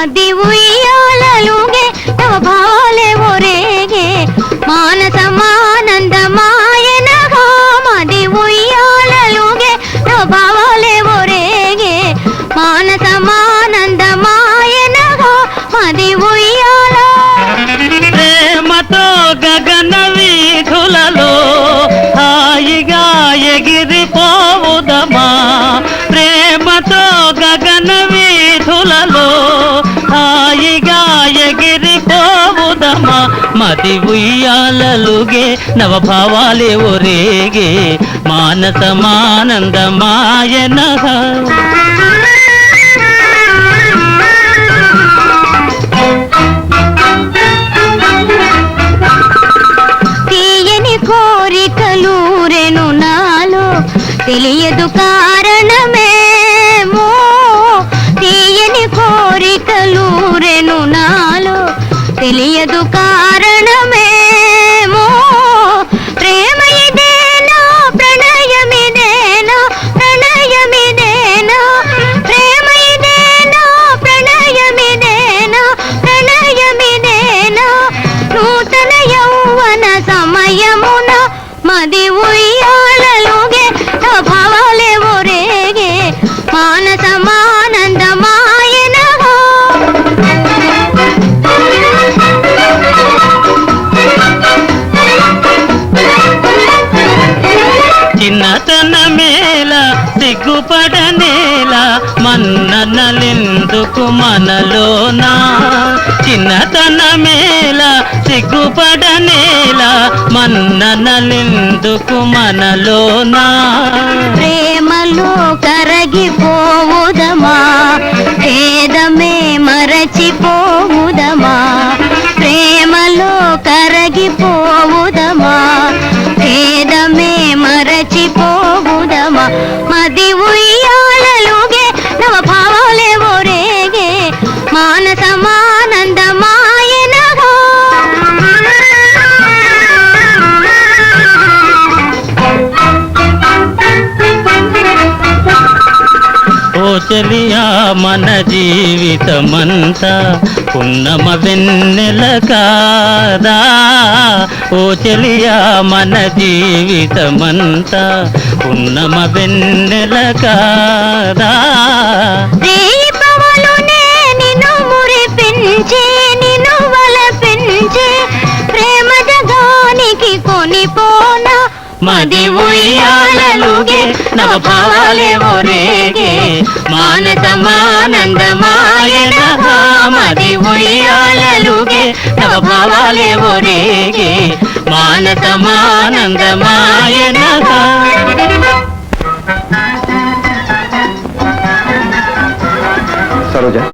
మది ఉయ్యాలలుగే తవ భావాలే ఒరేగే. మానసమానందమాయనగా మది ఉయ్యాలలుగే తవ భావాలే ఒరేగే. మానసమానందమాయనగా మది ఉయ్యాల. ప్రేమతో గగన వీధులలో హాయిగా ఎగిరిపోవుదమా. ప్రేమతో గగన ఎగిరిపోవుదమా ఉయ్యాలలుగే నవభావాలే ఒరేగే. మానసమానందమాయన ಯದು ಕಾರಣಮೇ సిగ్గుపడనేల మన్ననలెందుకు మనలోనా? చిన్నతన సిగ్గుపడనేలా సిగ్గుపడనేల మన్ననలెందుకు మనలోనా? ప్రేమలో కరగిపోవుదమా? భేదమే మరచిపోవుదమా? ప్రేమలో కరగి చెలియా మన జీవితమంతా? పున్నమ వెన్నెల కాదా? ఓ చెలియా మన జీవితమంతా? పున్నమ వెన్నెల కాదా? మది ఉయ్యాలలుగే నవ భావాలే ఒరేగే మానసమానందమాయన మది ఉయ్యాలలుగే నవ భావాలే ఒరేగే మానసమానందమాయన సరోజ.